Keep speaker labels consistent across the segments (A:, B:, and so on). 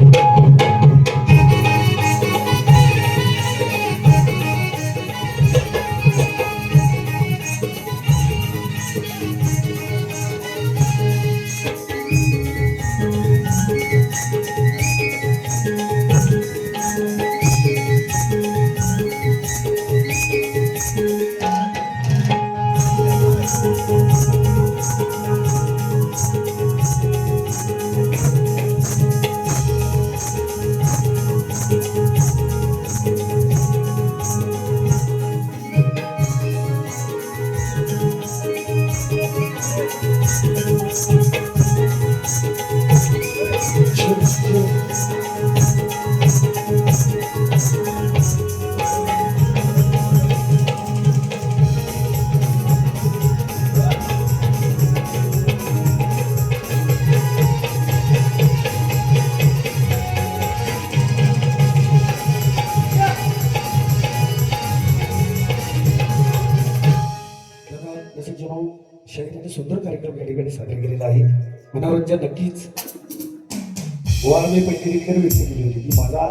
A: you. शहराने सुंदर कार्यक्रम या ठिकाणी सादर केलेला आहे. मनोरंजन नक्कीच गोवा मी पहिली रित्याने व्यक्त केली होती की माझा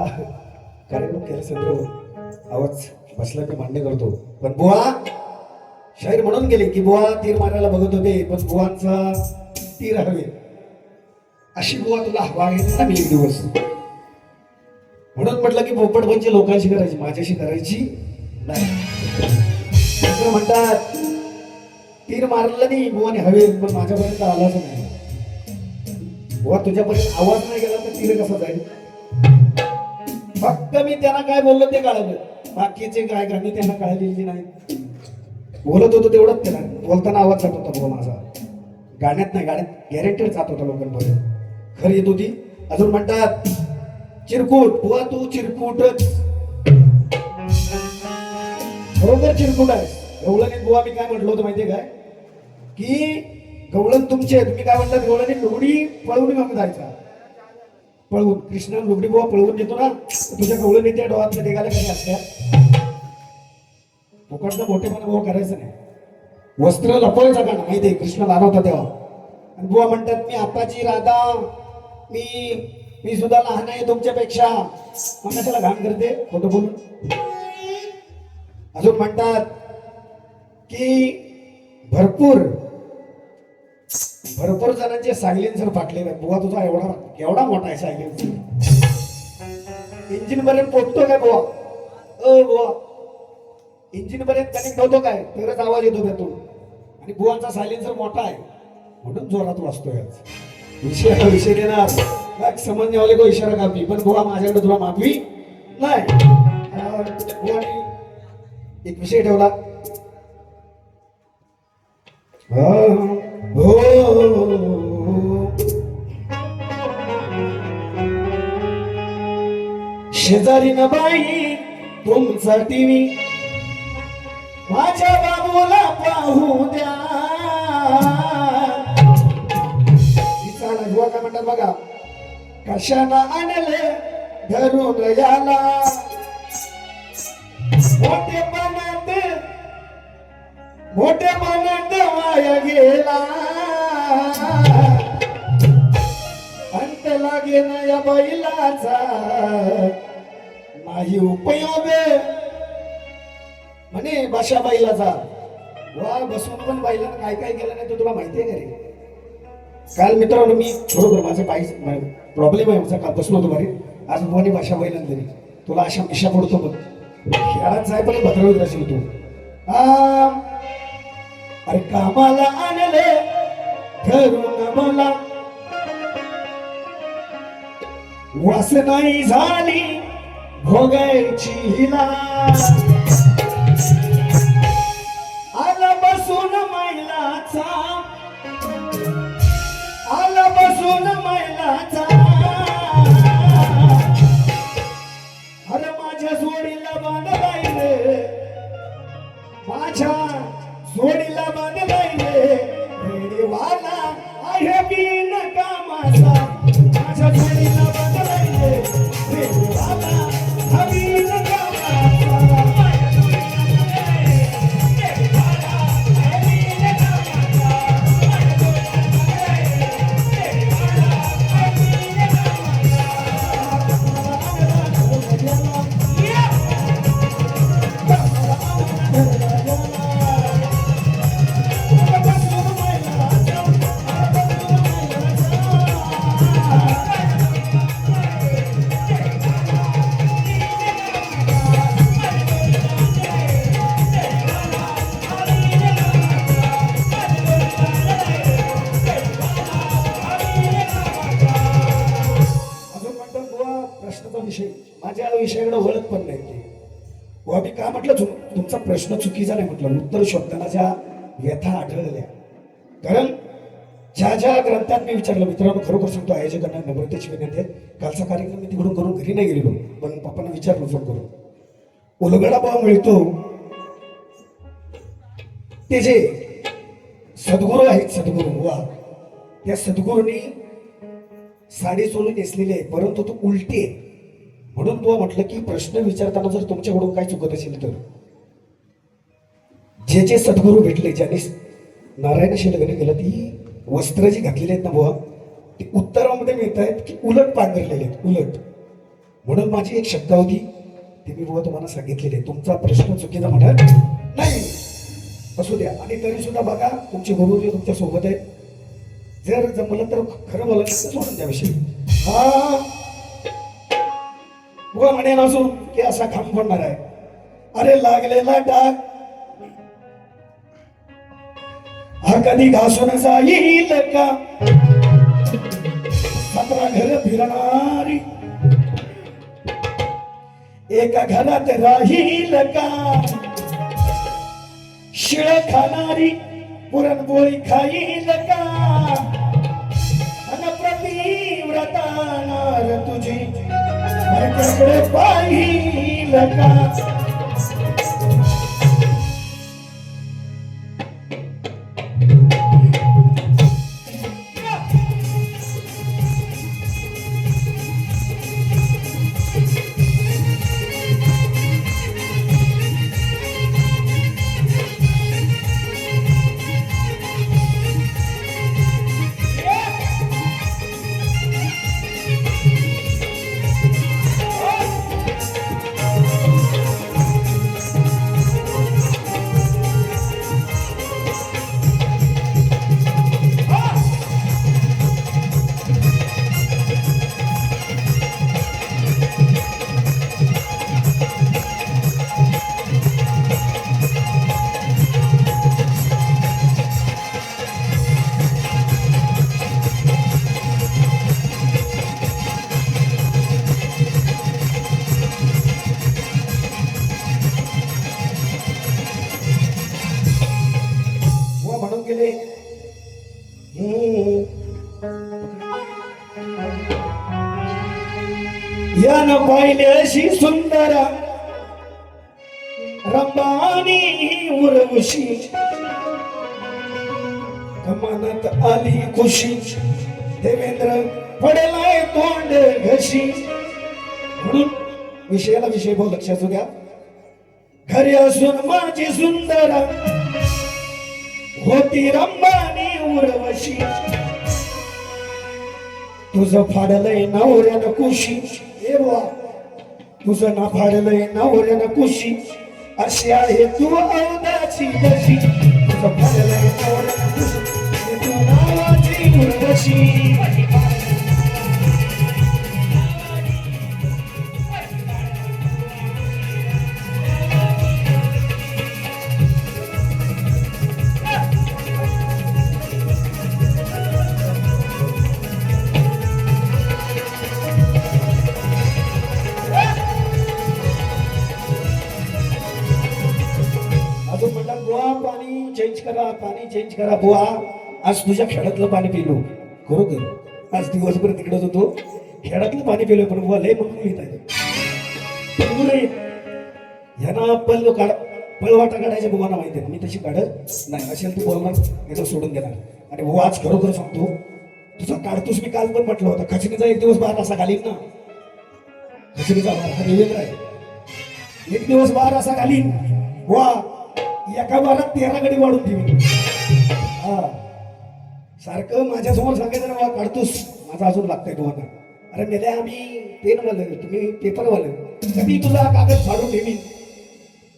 A: कार्यक्रम केल्यानंतर आवाज बसला मी मान्य करतो. पण बुवा शाहीर म्हणून गेले की बुवा तीर मारायला बघत होते पण बुवांचा तीर हवे. अशी बुवा तुला हवा आहे ना मी एक दिवस. म्हणून म्हटलं की पोपट म्हणजे लोकांशी करायची माझ्याशी करायची नाही. म्हणतात तीर मारलं नाही भुवानी हवे पण माझ्यापर्यंत आलाच नाही. बुवा तुझ्यापर्यंत आवाज नाही गेला तर तीर कसा जाईल? फक्त मी त्यांना काय बोललो ते कळलं. बाकीचे काय गाणी त्यांना कळलेली नाही. बोलत होतो तेवढंच त्याला. बोलताना आवाज जात होता बुवा माझा. गाण्यात नाही गाण्यात गॅरेंटेड जात होता लोकांपर्यंत खरी येत होती. अजून म्हणतात चिरकूट बुवा तू चिरकूटच. बरोबर चिरकूट आहे गवळणीत बुवा मी काय म्हटलं होतं माहितीये काय? की गवळण तुमचे तुम्ही काय म्हणतात गवळणी लुगडी पळवून घेऊन जायचा. पळवून. कृष्ण लुगडी बुवा पळवून देतो ना तुझ्या गवळणी त्या डोळ्यातल्या ढेगाला कधी असत्या फुकटचं मोठेपणा बुवा करायचं नाही. वस्त्र लपवायचं का माहिती आहे कृष्ण लहान होता तेव्हा. आणि बुवा म्हणतात मी आताची राधा मी मी सुद्धा लहान आहे तुमच्यापेक्षा. मग कशाला घाण करते. खोटं बोलून. अजून म्हणतात की भरपूर भरपूर जणांचे सायलेन्सर फाटले बुवा तुझा एवढा एवढा मोठा आहे सायलेन्सर. इंजिन पर्यंत पोचतो काय बुवा? अ बुवा. इंजिन पर्यंत कनेक्ट होतो काय? तरच आवाज येतो त्यातून. आणि बुवांचा सायलेन्सर मोठा आहे. म्हणून जोरात वाचतोय विषय विषय देणार. समजण्यावाले को इशारा कापी. पण बुवा माझ्याकडे तुला माफी नाही. एक विषय ठेवला. हो, हो, हो, हो शेजारी न बाई तुमचा टीव्ही माझ्या बाबूला पाहू द्या. तिचा नजवा काय म्हणतात बघा कशानं आणले धरून याला? मोठे मोठे पाण्यात वाया गेला. अंत लागे ना या बैलाचा. नाही उपयोग. म्हणे बशा बैलाचा. वा बसून पण बैलानं काय काय केलं नाही तो तुला माहिती आहे का रे? काल मित्रांनो मी बरोबर माझं पाय प्रॉब्लेम आहे माझा काल बसलो होतो बरे आज मोनी भाषा बैलन तरी तुला अशा मिशा पडतो बघ खेळात जाय पण भद्रवत असेल तू आ, अरे कामाला आणले ठरून मला. वास नाही झाली भोगायची हिला. प्रश्नाचा विषय. माझ्या विषयाकडे वळत पण नाही ते. व मी का म्हटलं चुक तुमचा प्रश्न चुकीचा नाही म्हटलं. उत्तर शोधताना ज्या व्यथा आढळल्या. कारण ज्या ज्या ग्रंथात मी विचारलं मित्रांनो खरोखर सांगतो आयोजकांना नम्रतेची विनंती आहे. कालचा कार्यक्रम मी तिकडून करून घरी नाही गेलेलो. पण पप्पांना विचारलं फोन करून. उलगडा भाव मिळतो. ते जे सद्गुरू आहेत सद्गुरू वा. त्या सद्गुरूंनी साडी चोळून नेसलेली आहे परंतु तो उलटी आहे. म्हणून तो म्हटलं की प्रश्न विचारताना जर तुमच्याकडून काय चुकत असेल तर. जे जे सद्गुरू भेटले ज्यांनी नारायण लग्न केलं ती वस्त्र जी घातलेली आहेत ना बुवा ती उत्तरामध्ये मिळत आहेत की उलट पांघरलेले आहेत उलट. म्हणून माझी एक शब्द होती ती मी बुवा तुम्हाला सांगितलेली आहे. तुमचा प्रश्न चुकीचा म्हणत नाही. असू द्या. आणि तरी सुद्धा बघा तुमचे गुरु जे तुमच्यासोबत आहेत जर जमलं तर खरं बोला सोडून द्या हा बुवा म्हणेन असून की असा खांब पडणार आहे. अरे लागलेला डाग. हा कधी घासून जाईल का? सतरा घर फिरणारी. एका घरात राहील का? शिळ खाणारी पुरणपोळी खाईल का? माझ्याकडे पाहिल का? यानं पाहिले अशी सुंदर. रंबानी उरवशी. कमानात आली खुशी. देवेंद्र पडेलाय तोंड घशी. म्हणून विषयाला विषय भाऊ लक्षात घ्या. घरी असून माझी सुंदर. होती रंबानी उरवशी. तुझं फाडलंय नवऱ्यानं कुशी ए बुवा तुझं ना फाडलंय नवऱ्यानं कुशी. अशी आहे तू औदाची दशी तुझं फाडलंय नवऱ्यानं कुशी. तू नावाची उर्वशी बुवा पाणी चेंज करा पाणी चेंज करा बुवा. आज तुझ्या खेड्यातलं पाणी पिलो. खरोखर. आज दिवसभर तिकडच होतो. खेड्यातलं पाणी पिलो पण बुवा लय म्हणून येत आहे यांना पल काढ पळवाटा काढायच्या बुवाना माहिती आहे. मी तशी काढत नाही. असेल तू बोलणार याला सोडून देणार. आणि बुवा आज खरोखर सांगतो तुझा काढतोस मी काल पण म्हटलं होतं. खचणीचा एक दिवस बाहेर असा घालीन ना. खचिनीचा बाहेर हा वेगळा आहे. एक दिवस बाहेर असा घालीन. वा एका बारात तेरा गडी वाढून ठेवी हा. सारखं माझ्यासमोर सांगायचं ना काढतोस. माझा अजून लागतंय तुम्हाला अरे मेल्या आम्ही. पेन वाले तुम्ही पेपर वाले. कधी तुला कागद फाडून ठेवी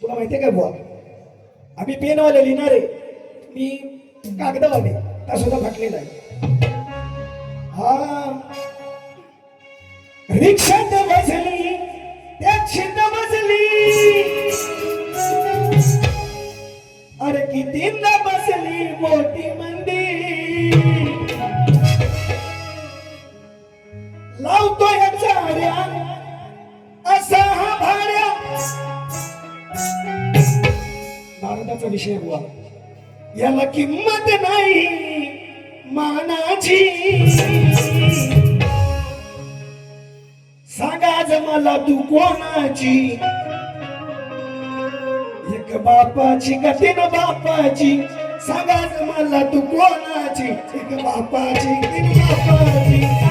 A: तुला माहितीये काय बुवा? आम्ही पेन वाले लिहिणार. आहे मी कागदवाले. त्या सुद्धा फाटलेला आहे. हा. रिक्षात बसली टॅक्सीत बसली. कितींदा बसली मोठी मंदी लावतो या चाड्या असा हा भाड्या. भारताचा विषय बुवा. याला किंमत नाही मानाची. सांगा जमाला तू कोणाची? बापाची कठीण बापाची. सांगा मला तू कोणाची? एक बापाची तीन बापाची.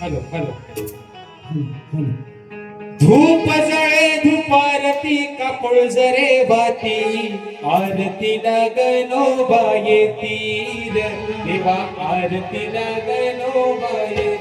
B: Hello hello. धूप जळे धुपारती कापड जरे बाती आरती लागनो बाये तीर. देवा आरती लागनो बाये